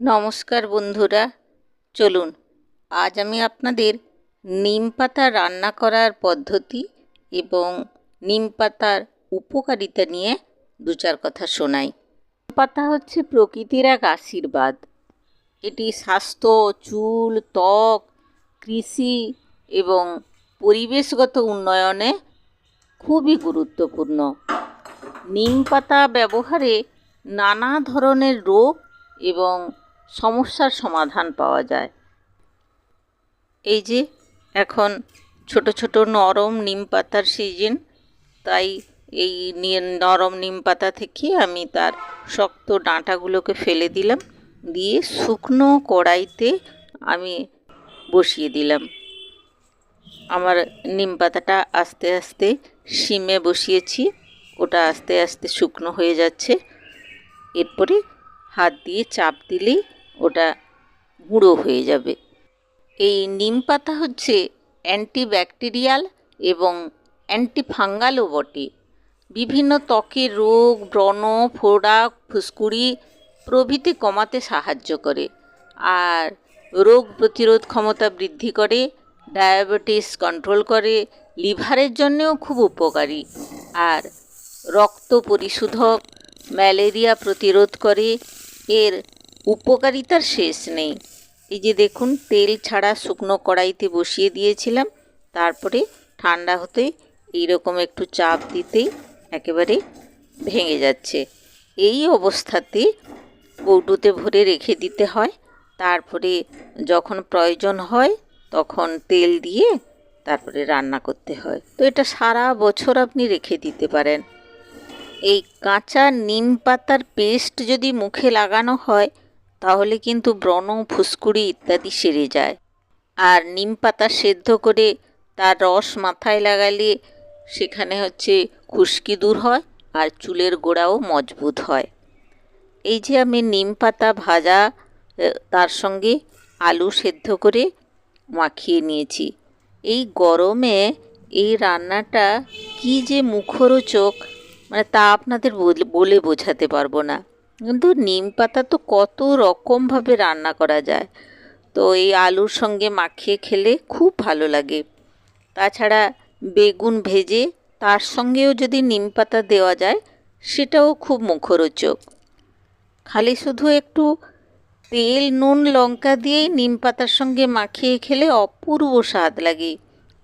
নমস্কার বন্ধুরা, চলুন। আজ আমি আপনাদের নিম পাতা রান্না করার পদ্ধতি এবং নিম পাতার উপকারিতা নিয়ে দু চার কথা শোনাই। পাতা হচ্ছে প্রকৃতির এক আশীর্বাদ। এটি স্বাস্থ্য, চুল, ত্বক, কৃষি এবং পরিবেশগত উন্নয়নে খুবই গুরুত্বপূর্ণ। নিম পাতা ব্যবহারে নানা ধরনের রোগ এবং সমস্যার সমাধান পাওয়া যায়। এই যে, এখন ছোট ছোট নরম নিম পাতার সিজন, তাই এই নরম নিম পাতা থেকে আমি তার শক্ত ডাঁটাগুলোকে ফেলে দিলাম, দিয়ে শুকনো কড়াইতে আমি বসিয়ে দিলাম। আমার নিম পাতাটা আস্তে আস্তে সিমে বসিয়েছি, ওটা আস্তে আস্তে শুকনো হয়ে যাচ্ছে। এরপরে হাত দিয়ে চাপ দিলেই ওটা গুঁড়ো হয়ে যাবে। এই নিম পাতা হচ্ছে অ্যান্টিব্যাকটেরিয়াল এবং অ্যান্টিফাঙ্গালও বটে। বিভিন্ন ত্বকের রোগ, ব্রণ, ফোড়া, ফুসকুড়ি প্রভৃতি কমাতে সাহায্য করে আর রোগ প্রতিরোধ ক্ষমতা বৃদ্ধি করে, ডায়াবেটিস কন্ট্রোল করে, লিভারের জন্যেও খুব উপকারী আর রক্ত পরিশোধক, ম্যালেরিয়া প্রতিরোধ করে। এর উপকারিতার শেষ নেই। এই যে দেখুন, তেল ছাড়া শুকনো কড়াইতে বসিয়ে দিয়েছিলাম। তারপরে ঠান্ডা হতে এইরকম একটু চাপ দিতেই একেবারে ভেঙে যাচ্ছে। এই অবস্থাতে কৌটোতে ভরে রেখে দিতে হয়। তারপরে যখন প্রয়োজন হয়, তখন তেল দিয়ে তারপরে রান্না করতে হয়। তো এটা সারা বছর আপনি রেখে দিতে পারেন। এই কাঁচা নিম পাতার পেস্ট যদি মুখে লাগানো হয় তাহলে কিন্তু ব্রণ, ফুসকুড়ি ইত্যাদি সেরে যায়। আর নিম পাতা সেদ্ধ করে তার রস মাথায় লাগালে সেখানে হচ্ছে খুশকি দূর হয় আর চুলের গোড়াও মজবুত হয়। এই যে আমি নিম পাতা ভাজা তার সঙ্গে আলু সেদ্ধ করে মাখিয়ে নিয়েছি। এই গরমে এই রান্নাটা কি যে মুখরোচক মানে তা আপনাদের বলে বোঝাতে পারব না। কিন্তু নিম পাতা তো কত রকমভাবে রান্না করা যায়। তো এই আলুর সঙ্গে মাখিয়ে খেলে খুব ভালো লাগে। তাছাড়া বেগুন ভেজে তার সঙ্গেও যদি নিম পাতা দেওয়া যায়, সেটাও খুব মুখরোচক। খালি শুধু একটু তেল, নুন, লঙ্কা দিয়েই নিম পাতার সঙ্গে মাখিয়ে খেলে অপূর্ব স্বাদ লাগে।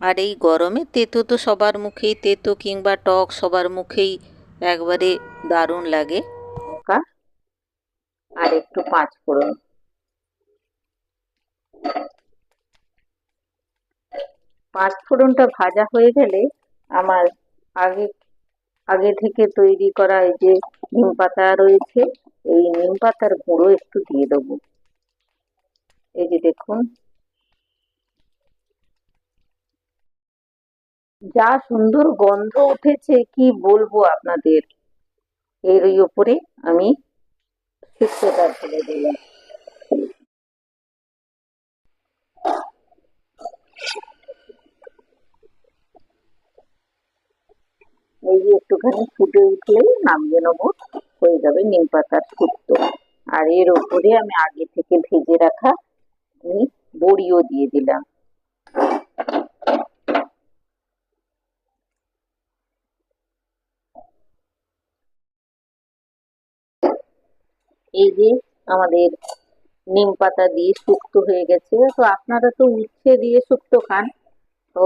আর এই গরমে তেতো তো সবার মুখেই তেতো কিংবা টক সবার মুখেই একবারে দারুণ লাগে। আর একটু পাঁচ ফোড়ন। পাঁচ ফোড়নটা ভাজা হয়ে গেলে আমার আগে আগে থেকে তৈরি করা এই যে নিম পাতা রয়েছে, এই নিম পাতার গুঁড়ো একটু দিয়ে দেবো। এই যে দেখুন। যা সুন্দর গন্ধ উঠেছে, কি বলব আপনাদের? এর ওপরে আমি শুক্তোটা ঢেলে দিলাম এই যে একটুখানি ফুটে উঠলেই নামিয়ে নেব। হয়ে যাবে নিম পাতার শুক্তো আর এর ওপরে আমি আগে থেকে ভেজে রাখা বড়িও দিয়ে দিলাম। এই যে আমাদের নিম পাতা দিয়ে শুক্তো হয়ে গেছে, তো আপনারা তো উচ্ছে দিয়ে শুক্তো খান। তো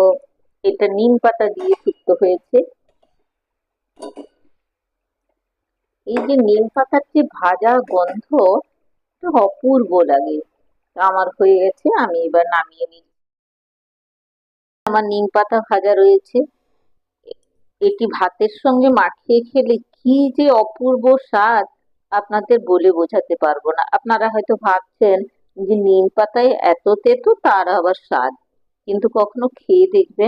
এটা নিম পাতা দিয়ে শুক্তো হয়েছে। এই যে নিম পাতার যে ভাজা গন্ধ অপূর্ব লাগে। আমার হয়ে গেছে, আমি এবার নামিয়ে নিই। আমার নিম পাতা ভাজা রয়েছে। এটি ভাতের সঙ্গে মাখিয়ে খেলে কি যে অপূর্ব স্বাদ! আপনাদের বলে বোঝাতে পারব না। আপনারা হয়তো ভাবছেন যে নিম পাতায় এত তেতো, তার আবার স্বাদ। কিন্তু কখনো খেয়ে দেখবে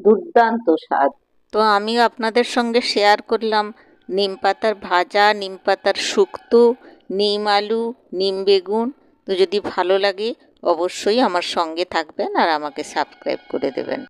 দুর্দান্ত স্বাদ। তো আমি আপনাদের সঙ্গে শেয়ার করলাম। নিম পাতার ভাজা, নিম পাতার শুক্তো, নিম আলু, নিম বেগুন। তো যদি ভালো লাগে, অবশ্যই আমার সঙ্গে থাকবেন আর আমাকে সাবস্ক্রাইব করে দেবেন।